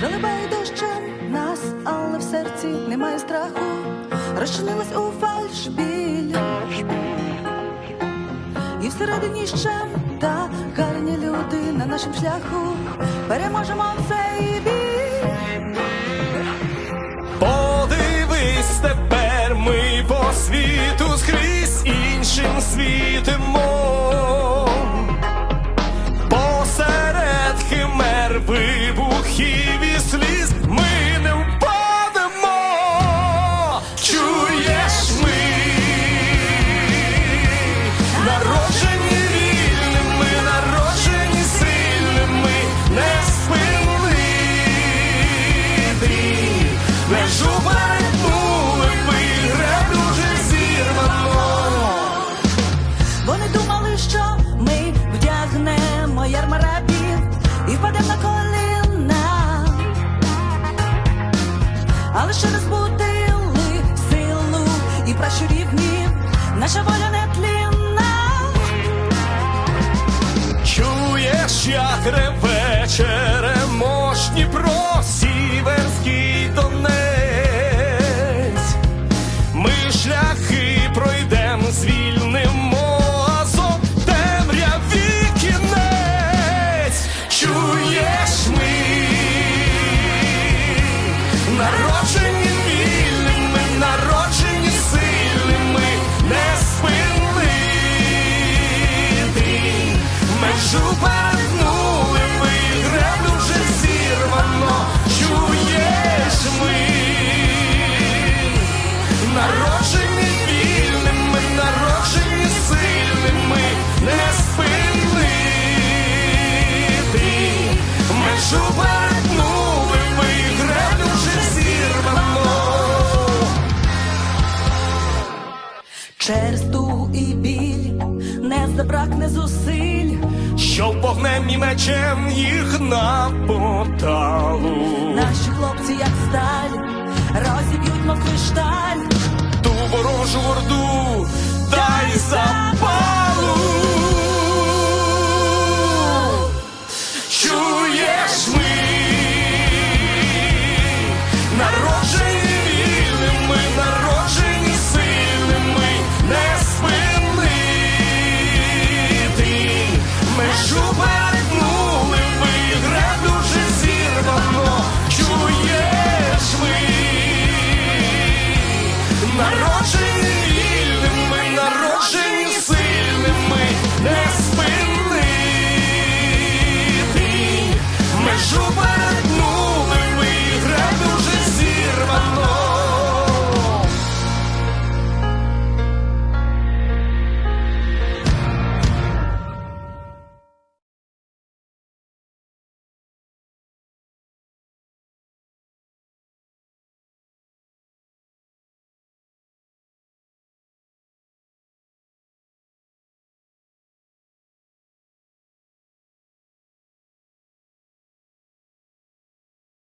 Заливає дощем нас, але в серці немає страху. Розчинилась у фальш біль. І всередині ще та гарні люди на нашому шляху. Переможемо цей бій. Подивись тепер ми по світу скрізь іншим світимо. Посеред химер вибухів але розбудили силу і пращурів гнів, наша воля не тлінна. Чуєш, як реве народжені вільними, народжені сильними, не спинити. Межу перетнули ми, вже зірвано. Через ту і біль не забракне зусиль. Що вогнем і мечем їх на поталу. Наші хлопці, як 我是